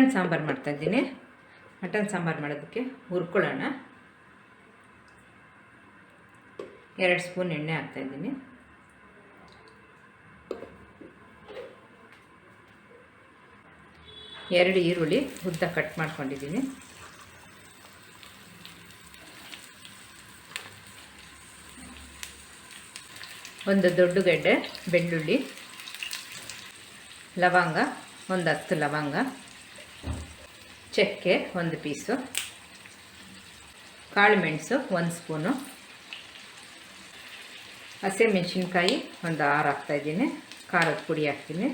Mutton sambar ಮಾಡ್ತಾಯಿದ್ದೀನಿ mutton sambar ಮಾಡೋದಕ್ಕೆ ಹುರ್ಕೊಳ್ಳೋಣ. ಎರಡು ಸ್ಪೂನ್ ಎಣ್ಣೆ ಹಾಕ್ತಾಯಿದ್ದೀನಿ ಎರಡು ಈರುಳ್ಳಿ ಉದ್ದ ಕಟ್ ಮಾಡ್ಕೊಂಡಿದ್ದೀನಿ. ಒಂದು ದೊಡ್ಡ ಗೆಡ್ಡೆ, ಬೆಳ್ಳುಳ್ಳಿ, ಲವಂಗ, ಒಂದು ಹತ್ತು ಲವಂಗ. ಚಕ್ಕೆ ಒಂದು ಪೀಸು, ಕಾಳು ಮೆಣಸು ಒಂದು ಸ್ಪೂನು ಹಸಿಮೆಣ್ಸಿನ್ಕಾಯಿ ಒಂದು ಆರು ಹಾಕ್ತಾಯಿದ್ದೀನಿ ಖಾರದ ಪುಡಿ ಹಾಕ್ತೀನಿ.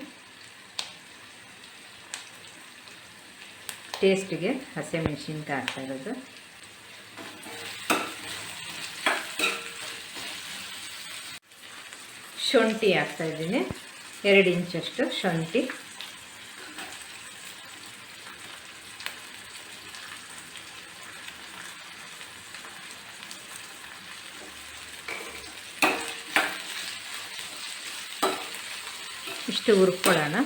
ಟೇಸ್ಟಿಗೆ ಹಸಿಮೆಣ್ಸಿನ್ಕಾಯಿ ಹಾಕ್ತಾಯಿರೋದು ಶುಂಠಿ ಹಾಕ್ತಾಯಿದ್ದೀನಿ ಎರಡು ಇಂಚಷ್ಟು ಶುಂಠಿ. ಇಷ್ಟು ಹುರ್ಕೊಳ್ಳೋಣ.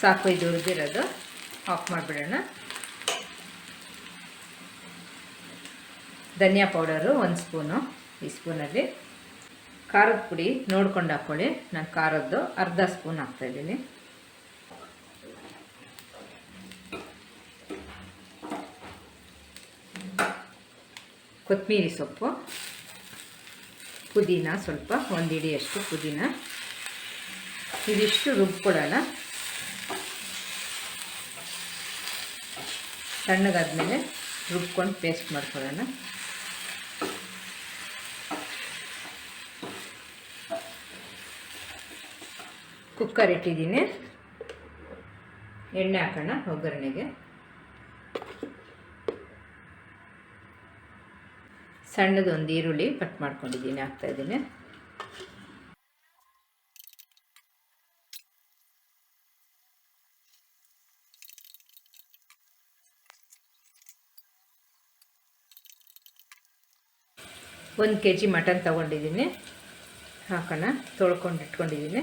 ಸಾಕು, ಇದು ಹುರಿದಿರೋದು. ಆಫ್ ಮಾಡಿಬಿಡೋಣ. ಧನಿಯಾ ಪೌಡರು ಒಂದು ಸ್ಪೂನು ಈ ಸ್ಪೂನಲ್ಲಿ. ಖಾರದ ಪುಡಿ ನೋಡ್ಕೊಂಡು ಹಾಕ್ಕೊಳ್ಳಿ ನಾನು ಖಾರದ್ದು ಅರ್ಧ ಸ್ಪೂನ್ ಹಾಕ್ತಾಯಿದ್ದೀನಿ ಕೊತ್ತಂಬರಿ ಸೊಪ್ಪು, ಪುದೀನ ಸ್ವಲ್ಪ, ಒಂದು ಹಿಡಿಯಷ್ಟು ಪುದೀನ. ಇದಿಷ್ಟು ರುಬ್ಬಿಕೊಡೋಣ. ತಣ್ಣಗಾದ್ಮೇಲೆ ರುಬ್ಕೊಂಡು ಪೇಸ್ಟ್ ಮಾಡ್ಕೊಳ್ಳೋಣ. ಕುಕ್ಕರ್ ಇಟ್ಟಿದ್ದೀನಿ. ಎಣ್ಣೆ ಹಾಕೋಣ, ಒಗ್ಗರಣೆಗೆ. ಸಣ್ಣದೊಂದು ಈರುಳ್ಳಿ ಕಟ್ ಮಾಡ್ಕೊಂಡಿದ್ದೀನಿ ಹಾಕ್ತಾಯಿದ್ದೀನಿ ಒಂದು ಕೆ ಜಿ ಮಟನ್ ತೊಗೊಂಡಿದ್ದೀನಿ. ಹಾಕೋಣ ತೊಳ್ಕೊಂಡು ಇಟ್ಕೊಂಡಿದ್ದೀನಿ.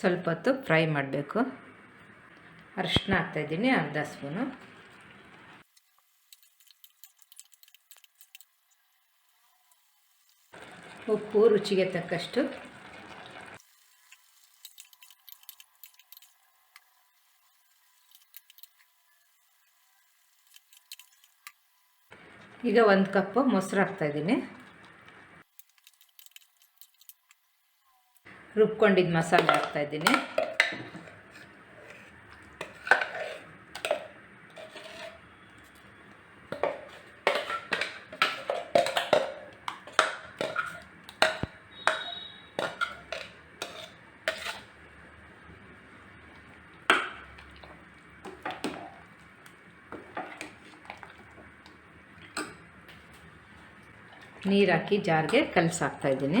ಸ್ವಲ್ಪ ಹೊತ್ತು ಫ್ರೈ ಮಾಡಬೇಕು. ಅರಿಶಿನ ಹಾಕ್ತಾಯಿದ್ದೀನಿ ಅರ್ಧ ಸ್ಪೂನು. ಉಪ್ಪು ರುಚಿಗೆ ತಕ್ಕಷ್ಟು. ಈಗ ಒಂದು ಕಪ್ಪು ಮೊಸರು ಹಾಕ್ತಾಯಿದ್ದೀನಿ ರುಬ್ಕೊಂಡಿದ್ದ ಮಸಾಲೆ ಹಾಕ್ತಾಯಿದ್ದೀನಿ ನೀರು ಹಾಕಿ ಜಾರ್ಗೆ ಕಲಸಾಕ್ತಾಯಿದ್ದೀನಿ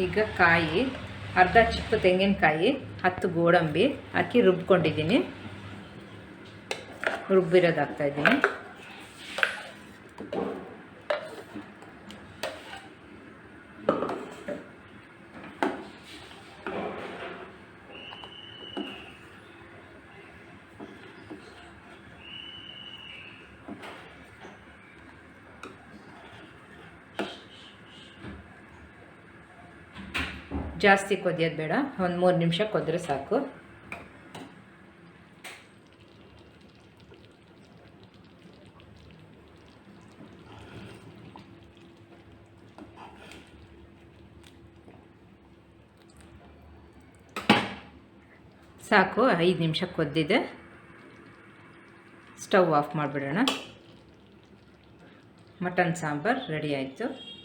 ಈಗ ಕಾಯಿ ಅರ್ಧ ಚಿಕ್ಕ ತೆಂಗಿನಕಾಯಿ ಹತ್ತು ಗೋಡಂಬಿ ಹಾಕಿ ರುಬ್ಕೊಂಡಿದ್ದೀನಿ. ರುಬ್ಬಿರೋದು ಜಾಸ್ತಿ ಕೊದಿಯೋದು ಬೇಡ. ಒಂದು ಮೂರು ನಿಮಿಷ ಕೊದ್ರೆ ಸಾಕು. ಸಾಕು, ಐದು ನಿಮಿಷ ಕೊದ್ದಿದೆ. ಸ್ಟವ್ ಆಫ್ ಮಾಡಿಬಿಡೋಣ. ಮಟನ್ ಸಾಂಬಾರು ರೆಡಿ ಆಯಿತು.